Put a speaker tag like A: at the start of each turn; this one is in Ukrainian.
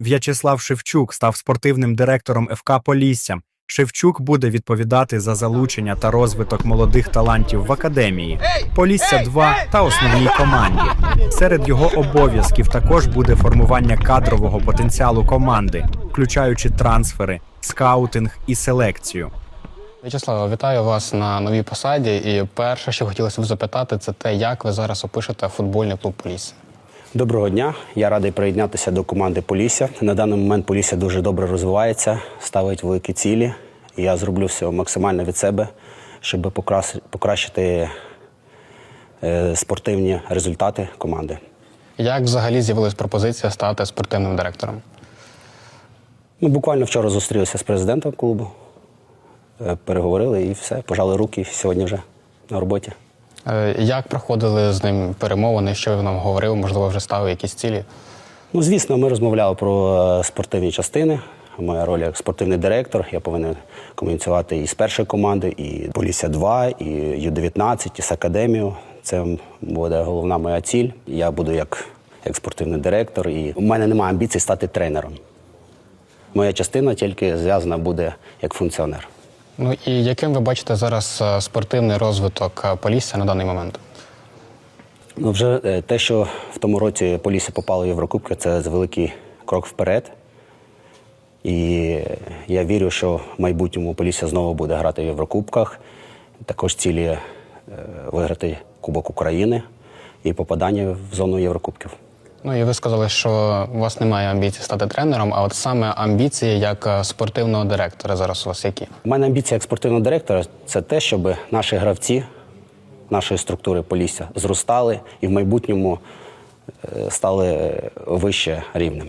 A: В'ячеслав Шевчук став спортивним директором ФК Полісся. Шевчук буде відповідати за залучення та розвиток молодих талантів в академії, Полісся 2 та основній команді. Серед його обов'язків також буде формування кадрового потенціалу команди, включаючи трансфери, скаутинг і селекцію.
B: В'ячеславе, вітаю вас на новій посаді. І перше, що хотілося б запитати, це те, як ви зараз опишете футбольний клуб Полісся.
C: Доброго дня. Я радий приєднатися до команди Полісся. На даний момент Полісся дуже добре розвивається, ставить великі цілі. Я зроблю все максимально від себе, щоб покращити е, спортивні результати команди.
B: Як взагалі з'явилась пропозиція стати спортивним директором?
C: Ми буквально вчора зустрілися з президентом клубу, е, переговорили і все, пожали руки сьогодні вже на роботі.
B: Е, Як проходили з ним перемовини? Що він нам говорив? Можливо, вже ставив якісь цілі?
C: Ну, звісно, ми розмовляли про е, спортивні частини. Моя роль як спортивний директор. Я повинен комуніцювати і з першої команди, і Полісся 2, і Ю-19, і з академією. Це буде головна моя ціль. Я буду як, як спортивний директор, і у мене немає амбіцій стати тренером. Моя частина тільки зв'язана буде як функціонер.
B: Ну і яким ви бачите зараз е, спортивний розвиток е, Полісся на даний момент?
C: Ну, вже е, те, що в тому році Полісся попало в Єврокубки, це великий крок вперед. І я вірю, що в майбутньому Полісся знову буде грати в Єврокубках. Також цілі виграти Кубок України і попадання в зону Єврокубків.
B: Ну і ви сказали, що у вас немає амбіції стати тренером, а от саме амбіції як е, спортивного директора зараз у вас які?
C: У мене амбіція як спортивного директора це те, щоб наші гравці нашої структури Полісся зростали і в майбутньому е, стали вище рівнем.